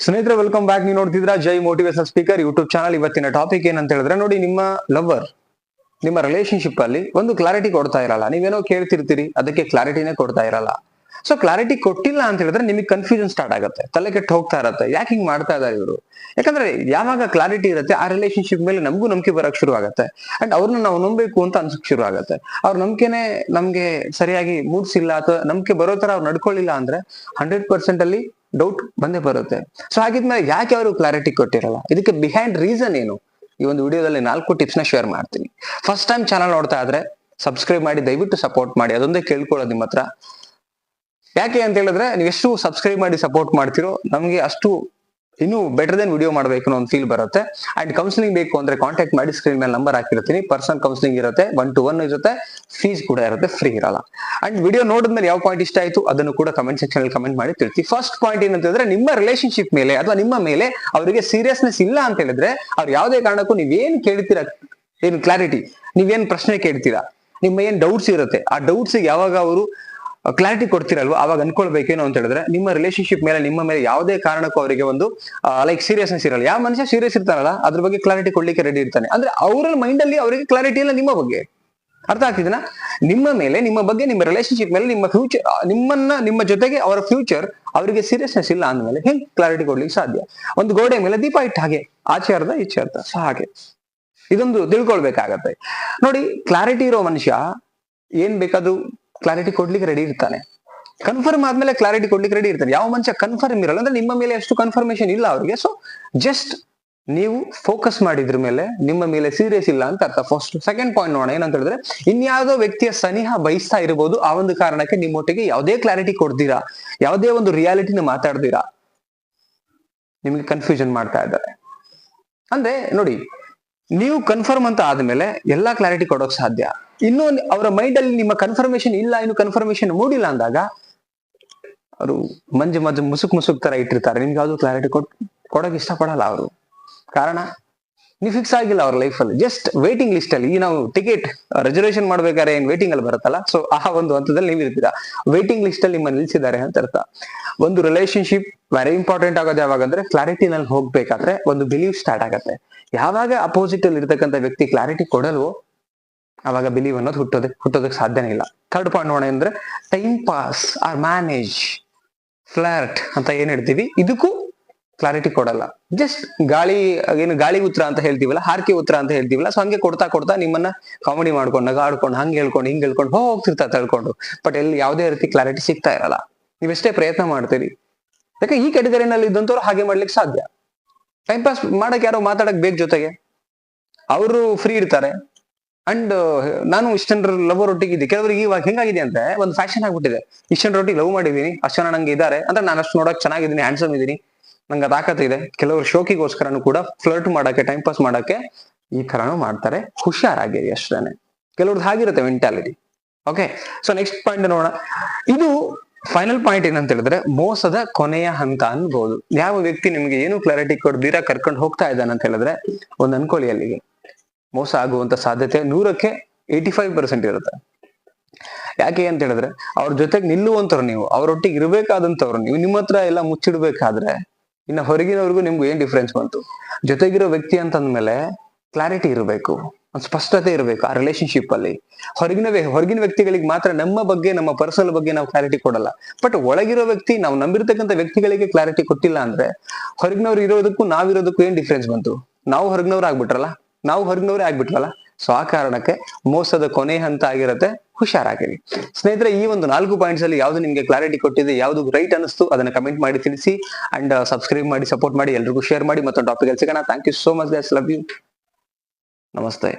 ಸ್ನೇಹಿತರೆ welcome back ನೀವು ನೋಡ್ತಿದ್ರ Jai motivation speaker YouTube channel ಇವತ್ತಿನ ಟಾಪಿಕ್ ಏನಂತ ಹೇಳಿದ್ರೆ, ನೋಡಿ ನಿಮ್ಮ ಲವರ್ ನಿಮ್ಮ ರಿಲೇಶನ್ಶಿಪ್ ಅಲ್ಲಿ ಒಂದು ಕ್ಲಾರಿಟಿ ಕೊಡ್ತಾ ಇರಲ್ಲ. ನೀವೇನೋ ಕೇಳ್ತಿರ್ತೀರಿ, ಅದಕ್ಕೆ ಕ್ಲಾರಿಟಿನೇ ಕೊಡ್ತಾ ಇರಲ್ಲ. ಸೊ ಕ್ಲಾರಿಟಿ ಕೊಟ್ಟಿಲ್ಲ ಅಂತ ಹೇಳಿದ್ರೆ ನಿಮಗೆ ಕನ್ಫ್ಯೂಷನ್ ಸ್ಟಾರ್ಟ್ ಆಗುತ್ತೆ. ತಲೆ ಕೆಟ್ಟು ಹೋಗ್ತಾ ಇರತ್ತೆ. ಯಾಕೆ ಹಿಂಗ್ ಮಾಡ್ತಾ ಇದ್ದಾರೆ ಇವರು? ಯಾಕಂದ್ರೆ ಯಾವಾಗ ಕ್ಲಾರಿಟಿ ಇರುತ್ತೆ, ಆ ರಿಲೇಶನ್ಶಿಪ್ ಮೇಲೆ ನಮಗೂ ನಂಬಿಕೆ ಬರಕ್ ಶುರು ಆಗುತ್ತೆ. ಅಂಡ್ ಅವ್ರನ್ನ ನಾವು ನಂಬಬೇಕು ಅಂತ ಅನ್ಸಕ್ ಶುರು ಆಗುತ್ತೆ. ಅವ್ರ ನಂಬಿಕೆನೆ ನಮ್ಗೆ ಸರಿಯಾಗಿ ಮೂಡ್ಸಿಲ್ಲ ಅಥವಾ ನಂಬಿಕೆ ಬರೋ ತರ ಅವ್ರು ನಡ್ಕೊಳ್ಳಿಲ್ಲ ಅಂದ್ರೆ ಹಂಡ್ರೆಡ್ ಪರ್ಸೆಂಟ್ ಅಲ್ಲಿ ಡೌಟ್ ಬಂದೇ ಬರುತ್ತೆ. ಸೊ ಹಾಗಿದ್ಮೇಲೆ ಯಾಕೆ ಅವರು ಕ್ಲಾರಿಟಿ ಕೊಟ್ಟಿರಲ್ಲ? ಇದಕ್ಕೆ ಬಿಹೈಂಡ್ ರೀಸನ್ ಏನು? ಈ ಒಂದು ವಿಡಿಯೋದಲ್ಲಿ ನಾಲ್ಕು ಟಿಪ್ಸ್ನ ಶೇರ್ ಮಾಡ್ತೀನಿ. ಫಸ್ಟ್ ಟೈಮ್ ಚಾನಲ್ ನೋಡ್ತಾ ಇದ್ರೆ ಸಬ್ಸ್ಕ್ರೈಬ್ ಮಾಡಿ, ದಯವಿಟ್ಟು ಸಪೋರ್ಟ್ ಮಾಡಿ. ಅದೊಂದೇ ಕೇಳ್ಕೊಳ್ಳೋದು ನಿಮ್ಮ ಹತ್ರ. ಯಾಕೆ ಅಂತ ಹೇಳಿದ್ರೆ, ನೀವು ಎಷ್ಟು ಸಬ್ಸ್ಕ್ರೈಬ್ ಮಾಡಿ ಸಪೋರ್ಟ್ ಮಾಡ್ತಿರೋ, ನಮಗೆ ಅಷ್ಟು ಇನ್ನೂ ಬೆಟರ್ ದೆನ್ ವಿಡಿಯೋ ಮಾಡಬೇಕು ಅನ್ನೋ ಒಂದು ಫೀಲ್ ಬರುತ್ತೆ. ಅಂಡ್ ಕೌನ್ಸಿಲಿಂಗ್ ಬೇಕು ಅಂದ್ರೆ ಕಾಂಟ್ಯಾಕ್ಟ್ ಮಾಡಿ ಸ್ಕ್ರೀನ್ ಮೇಲೆ ನಂಬರ್ ಹಾಕಿರ್ತೀನಿ. ಪರ್ಸನಲ್ ಕೌನ್ಸಿಲಿಂಗ್ ಇರುತ್ತೆ ಒನ್ ಟು ಒನ್ ಇರುತ್ತೆ ಫೀಸ್ ಕೂಡ ಇರುತ್ತೆ ಫ್ರೀ ಇರಲ್ಲ. ಅಂಡ್ ವಿಡಿಯೋ ನೋಡಿದ ಮೇಲೆ ಯಾವ ಪಾಯಿಂಟ್ ಇಷ್ಟ ಆಯ್ತು, ಅದನ್ನು ಕೂಡ ಕಮೆಂಟ್ ಸೆಕ್ಷನ್ ಅಲ್ಲಿ ಕಮೆಂಟ್ ಮಾಡಿ ತಿಳಿಸಿ ಫಸ್ಟ್ ಪಾಯಿಂಟ್ ಏನಂತಂದ್ರೆ ನಿಮ್ಮ ರಿಲೇಶನ್ಶಿಪ್ ಮೇಲೆ ಅಥವಾ ನಿಮ್ಮ ಮೇಲೆ ಅವರಿಗೆ ಸೀರಿಯಸ್ನೆಸ್ ಇಲ್ಲ ಅಂತ ಹೇಳಿದ್ರೆ, ಅವ್ರು ಯಾವುದೇ ಕಾರಣಕ್ಕೂ ನೀವೇನು ಕೇಳ್ತೀರಾ, ಏನು ಕ್ಲಾರಿಟಿ ನೀವೇನು ಪ್ರಶ್ನೆ ಕೇಳ್ತೀರಾ, ನಿಮ್ಮ ಏನ್ ಡೌಟ್ಸ್ ಇರುತ್ತೆ, ಆ ಡೌಟ್ಸ್ ಯಾವಾಗ ಅವರು ಕ್ಲಾರಿಟಿ ಕೊಡ್ತಿರಲ್ವ? ಅವಾಗ ಅನ್ಕೊಳ್ಬೇಕೇನು ಅಂತ ಹೇಳಿದ್ರೆ, ನಿಮ್ಮ ರಿಲೇಶನ್ಶಿಪ್ ಮೇಲೆ, ನಿಮ್ಮ ಮೇಲೆ ಯಾವುದೇ ಕಾರಣಕ್ಕೂ ಅವರಿಗೆ ಒಂದು ಲೈಕ್ ಸೀರಿಯಸ್ನೆಸ್ ಇರಲ್ಲ. ಯಾವ ಮನುಷ್ಯ ಸೀರಿಯಸ್ ಇರ್ತಾರಲ್ಲ ಅದ್ರ ಬಗ್ಗೆ ಕ್ಲಾರಿಟಿ ಕೊಡ್ಲಿಕ್ಕೆ ರೆಡಿ ಇರ್ತಾನೆ. ಅಂದ್ರೆ ಅವರ ಮೈಂಡ್ ಅಲ್ಲಿ ಅವರಿಗೆ ಕ್ಲಾರಿಟಿ ಇಲ್ಲ ನಿಮ್ಮ ಬಗ್ಗೆ. ಅರ್ಥ ಆಗ್ತಿದೆನಾ? ನಿಮ್ಮ ಮೇಲೆ, ನಿಮ್ಮ ಬಗ್ಗೆ, ನಿಮ್ಮ ರಿಲೇಶನ್ಶಿಪ್ ಮೇಲೆ, ನಿಮ್ಮ ಫ್ಯೂಚರ್ ನಿಮ್ಮನ್ನ, ನಿಮ್ಮ ಜೊತೆಗೆ ಅವರ ಫ್ಯೂಚರ್ ಅವರಿಗೆ ಸೀರಿಯಸ್ನೆಸ್ ಇಲ್ಲ ಅಂದ್ಮೇಲೆ ಹೆಂಗ್ ಕ್ಲಾರಿಟಿ ಕೊಡ್ಲಿಕ್ಕೆ ಸಾಧ್ಯ? ಒಂದು ಗೋಡೆ ಮೇಲೆ ದೀಪ ಇಟ್ಟ ಹಾಗೆ, ಆಚೆ ಅರ್ಧ ಈಚೆ ಅರ್ಧ ಸೊ ಹಾಗೆ. ಇದೊಂದು ತಿಳ್ಕೊಳ್ಬೇಕಾಗತ್ತೆ. ನೋಡಿ ಕ್ಲಾರಿಟಿ ಇರೋ ಮನುಷ್ಯ ಏನ್ ಬೇಕಾದ್ರೂ ಕ್ಲಾರಿಟಿ ಕೊಡ್ಲಿಕ್ಕೆ ರೆಡಿ ಇರ್ತಾನೆ. ಕನ್ಫರ್ಮ್ ಆದ್ಮೇಲೆ ಕ್ಲಾರಿಟಿ ಕೊಡ್ಲಿಕ್ಕೆ ರೆಡಿ ಇರ್ತಾನೆ. ಯಾವ ಮನುಷ್ಯ ಕನ್ಫರ್ಮ್ ಇರಲ್ಲ, ಅಂದ್ರೆ ನಿಮ್ಮ ಮೇಲೆ ಅಷ್ಟು ಕನ್ಫರ್ಮೇಶನ್ ಇಲ್ಲ ಅವ್ರಿಗೆ. ಸೊ ಜಸ್ಟ್ ನೀವು ಫೋಕಸ್ ಮಾಡಿದ್ರ ಮೇಲೆ ನಿಮ್ಮ ಮೇಲೆ ಸೀರಿಯಸ್ ಇಲ್ಲ ಅಂತ ಅರ್ಥ. ಫಸ್ಟ್ ಸೆಕೆಂಡ್ ಪಾಯಿಂಟ್ ನೋಡೋಣ. ಏನಂತ ಹೇಳಿದ್ರೆ, ಇನ್ಯಾವುದೋ ವ್ಯಕ್ತಿಯ ಸನಿಹ ಬಯಸ್ತಾ ಇರಬಹುದು. ಆ ಒಂದು ಕಾರಣಕ್ಕೆ ನಿಮ್ಮೊಟ್ಟಿಗೆ ಯಾವುದೇ ಕ್ಲಾರಿಟಿ ಕೊಡ್ದಿರಾ ಯಾವುದೇ ಒಂದು ರಿಯಾಲಿಟಿನ ಮಾತಾಡ್ದಿರಾ ನಿಮ್ಗೆ ಕನ್ಫ್ಯೂಷನ್ ಮಾಡ್ತಾ ಇದ್ದಾರೆ. ಅಂದ್ರೆ ನೋಡಿ ನೀವು ಕನ್ಫರ್ಮ್ ಅಂತ ಆದ್ಮೇಲೆ ಎಲ್ಲಾ ಕ್ಲಾರಿಟಿ ಕೊಡೋಕ್ ಸಾಧ್ಯ. ಇನ್ನೂ ಅವರ ಮೈಂಡ್ ಅಲ್ಲಿ ನಿಮ್ಮ ಕನ್ಫರ್ಮೇಶನ್ ಇಲ್ಲ, ಇನ್ನು ಕನ್ಫರ್ಮೇಶನ್ ಮೂಡಿಲ್ಲ ಅಂದಾಗ ಅವರು ಮಂಜು ಮಂಜು ಮುಸುಕ್ ಮುಸುಕ್ ತರ ಇಟ್ಟಿರ್ತಾರೆ. ನಿಮ್ಗೆ ಯಾವ್ದು ಕ್ಲಾರಿಟಿ ಕೊಟ್ ಕೊಡೋಕೆ ಇಷ್ಟಪಡಲ್ಲ ಅವರು. ಕಾರಣ ನೀವು ಫಿಕ್ಸ್ ಆಗಿಲ್ಲ ಅವ್ರ ಲೈಫಲ್ಲಿ ಜಸ್ಟ್ ವೇಟಿಂಗ್ ಲಿಸ್ಟ್ ಅಲ್ಲಿ. ನಾವು ಟಿಕೆಟ್ ರಿಸರ್ವೇಶನ್ ಮಾಡ್ಬೇಕಾದ್ರೆ ಏನ್ ವೇಟಿಂಗ್ ಅಲ್ಲಿ ಬರುತ್ತಲ್ಲ? ಸೊ ಆ ಒಂದು ಹಂತದಲ್ಲಿ ನೀವು ಇರ್ತೀರಾ. ವೇಟಿಂಗ್ ಲಿಸ್ಟ್ ಅಲ್ಲಿ ನಿಮ್ಮ ನಿಲ್ಸಿದ್ದಾರೆ ಅಂತ ಅರ್ಥ. ಒಂದು ರಿಲೇಶನ್ಶಿಪ್ ವೆರಿ ಇಂಪಾರ್ಟೆಂಟ್ ಆಗೋದು ಯಾವಾಗ ಅಂದ್ರೆ ಕ್ಲಾರಿಟಿನಲ್ಲಿ ಹೋಗ್ಬೇಕಾದ್ರೆ, ಒಂದು ಬಿಲೀವ್ ಸ್ಟಾರ್ಟ್ ಆಗತ್ತೆ. ಯಾವಾಗ ಅಪೋಸಿಟ್ ಅಲ್ಲಿ ಇರ್ತಕ್ಕಂಥ ವ್ಯಕ್ತಿ ಕ್ಲಾರಿಟಿ ಕೊಡಲ್ವೋ, ಅವಾಗ ಬಿಲೀವ್ ಅನ್ನೋದು ಹುಟ್ಟೋದಕ್ಕೆ ಹುಟ್ಟೋದಕ್ಕೆ ಸಾಧ್ಯನೇ ಇಲ್ಲ. ಥರ್ಡ್ ಪಾಯಿಂಟ್ ನೋಡೋಣ ಅಂದ್ರೆ time pass or manage flirt ಅಂತ ಏನ್ ಹೇಳ್ತೀವಿ? ಇದಕ್ಕೂ ಕ್ಲಾರಿಟಿ ಕೊಡಲ್ಲ. ಜಸ್ಟ್ ಗಾಳಿ, ಏನು ಗಾಳಿ ಉತ್ತರ ಅಂತ ಹೇಳ್ತೀವಲ್ಲ, ಹಾರ್ಕೆ ಉತ್ತರ ಅಂತ ಹೇಳ್ತೀವಲ್ಲ ಸೊ ಹಂಗೆ ಕೊಡ್ತಾ ಕೊಡ್ತಾ ನಿಮ್ಮನ್ನ ಕಾಮಿಡಿ ಮಾಡ್ಕೊಂಡು, ನಗಾಡ್ಕೊಂಡು, ಹಂಗೆ ಹೇಳ್ಕೊಂಡು, ಹಿಂಗೆ ಹೇಳ್ಕೊಂಡು ಹೋಗ್ತಿರ್ತಾ ತಳ್ಕೊಂಡು. ಬಟ್ ಎಲ್ಲಿ ಯಾವುದೇ ರೀತಿ ಕ್ಲಾರಿಟಿ ಸಿಗ್ತಾ ಇರಲ್ಲ. ನೀವೆಷ್ಟೇ ಪ್ರಯತ್ನ ಮಾಡ್ತೀರಿ. ಯಾಕೆ ಈ ಕೆಟಗರಿನಲ್ಲಿ ಇದ್ದಂಥವ್ರು ಹಾಗೆ ಮಾಡ್ಲಿಕ್ಕೆ ಸಾಧ್ಯ? ಟೈಮ್ ಪಾಸ್ ಮಾಡಕ್ ಯಾರೋ ಮಾತಾಡಕ್ ಬೇಕು ಜೊತೆಗೆ. ಅವರು ಫ್ರೀ ಇರ್ತಾರೆ. ಅಂಡ್ ನಾನು ಇಷ್ಟನ್ ಲವರ್ ಒಟ್ಟಿಗೆ ಇದ್ದೆ. ಕೆಲವರಿಗೆ ಇವಾಗ ಹೆಂಗಾಗಿದೆ ಅಂತ ಒಂದು ಫ್ಯಾಷನ್ ಆಗ್ಬಿಟ್ಟಿದೆ. ಇಷ್ಟನ್ ರೊಟ್ಟಿ ಲವ್ ಮಾಡಿದೀನಿ ಅಷ್ಟು ನಂಗೆ ಇದ್ದಾರೆ. ಅಂದ್ರೆ ನಾನು ಅಷ್ಟು ನೋಡಕ್ ಚೆನ್ನಾಗಿದ್ದೀನಿ ಹ್ಯಾಂಡ್ಸಮ್ ಇದೀನಿ ನಂಗೆ ತಾಕತ್ ಇದೆ. ಕೆಲವರು ಶೋಕಿಗೋಸ್ಕರನು ಕೂಡ ಫ್ಲರ್ಟ್ ಮಾಡಕ್ಕೆ ಟೈಮ್ ಪಾಸ್ ಮಾಡಕ್ಕೆ ಈ ತರನು ಮಾಡ್ತಾರೆ. ಹುಷಾರಾಗಿರಿ ಅಷ್ಟೇನೆ. ಕೆಲವ್ರದ್ದು ಹಾಗಿರುತ್ತೆ mentality okay so next point ನೋಡೋಣ. ಇದು ಫೈನಲ್ ಪಾಯಿಂಟ್ ಏನಂತ ಹೇಳಿದ್ರೆ, ಮೋಸದ ಕೊನೆಯ ಹಂತ ಅನ್ಬೋದು. ಯಾವ ವ್ಯಕ್ತಿ ನಿಮ್ಗೆ ಏನು ಕ್ಲಾರಿಟಿ ಕೊಡ್ದಿರಾ ಕರ್ಕೊಂಡು ಹೋಗ್ತಾ ಇದ್ದಾನೆ ಅಂತ ಹೇಳಿದ್ರೆ, ಒಂದ್ ಅನ್ಕೊಳ್ಳಿ ಅಲ್ಲಿಗೆ. ಮೋಸ ಆಗುವಂತ ಸಾಧ್ಯತೆ ನೂರಕ್ಕೆ ಏಯ್ಟಿ ಫೈವ್ ಪರ್ಸೆಂಟ್ ಇರುತ್ತೆ. ಯಾಕೆ ಅಂತ ಹೇಳಿದ್ರೆ, ಅವ್ರ ಜೊತೆಗೆ ನಿಲ್ಲುವಂತವ್ರು ನೀವು, ಅವರೊಟ್ಟಿಗೆ ಇರಬೇಕಾದಂತವ್ರು ನೀವು ನಿಮ್ಮ ಹತ್ರ ಎಲ್ಲ ಮುಚ್ಚಿಡ್ಬೇಕಾದ್ರೆ ಇನ್ನ ಹೊರಗಿನವ್ರಿಗೂ ನಿಮ್ಗೂ ಏನ್ ಡಿಫ್ರೆನ್ಸ್ ಬಂತು? ಜೊತೆಗಿರೋ ವ್ಯಕ್ತಿ ಅಂತಂದ್ಮೇಲೆ ಕ್ಲಾರಿಟಿ ಇರಬೇಕು ಒಂದು ಸ್ಪಷ್ಟತೆ ಇರಬೇಕು ಆ ರಿಲೇಶನ್ಶಿಪ್ ಅಲ್ಲಿ. ಹೊರಗಿನ ಹೊರಗಿನ ವ್ಯಕ್ತಿಗಳಿಗೆ ಮಾತ್ರ ನಮ್ಮ ಬಗ್ಗೆ, ನಮ್ಮ ಪರ್ಸನಲ್ ಬಗ್ಗೆ ನಾವು ಕ್ಲಾರಿಟಿ ಕೊಡಲ್ಲ. ಬಟ್ ಒಳಗಿರೋ ವ್ಯಕ್ತಿ, ನಾವು ನಂಬಿರ್ತಕ್ಕಂಥ ವ್ಯಕ್ತಿಗಳಿಗೆ ಕ್ಲಾರಿಟಿ ಕೊಟ್ಟಿಲ್ಲ ಅಂದ್ರೆ ಹೊರಗಿನವ್ರು ಇರೋದಕ್ಕೂ ನಾವಿರೋದಕ್ಕೂ ಏನ್ ಡಿಫ್ರೆನ್ಸ್ ಬಂತು? ನಾವು ಹೊರಗಿನವ್ರು ಆಗ್ಬಿಟ್ರಲ್ಲ ನಾವು ಹೊರಗಿನವ್ರೇ ಆಗ್ಬಿಟ್ರಲ್ಲ ಸೊ ಆ ಕಾರಣಕ್ಕೆ ಮೋಸದ ಕೊನೆ ಹಂತ ಆಗಿರತ್ತೆ, ಹುಷಾರಾಗಿರಿ. ಸ್ನೇಹಿತರೆ, ಈ ಒಂದು ನಾಲ್ಕು ಪಾಯಿಂಟ್ಸ್ ಅಲ್ಲಿ ಯಾವ್ದು ನಿಮ್ಗೆ ಕ್ಲಾರಿಟಿ ಕೊಟ್ಟಿದೆ, ಯಾವ್ದು ರೈಟ್ ಅನಿಸ್ತು ಅದನ್ನ ಕಮೆಂಟ್ ಮಾಡಿ ತಿಳಿಸಿ ಅಂಡ್ ಸಬ್ಸ್ಕ್ರೈಬ್ ಮಾಡಿ ಸಪೋರ್ಟ್ ಮಾಡಿ, ಎಲ್ರಿಗೂ ಶೇರ್ ಮಾಡಿ, ಮತ್ತೊಂದು ಟಾಪಿಕ್ ಸಿಗೋಣ. Thank you so much guys love you ನಮಸ್ತೆ.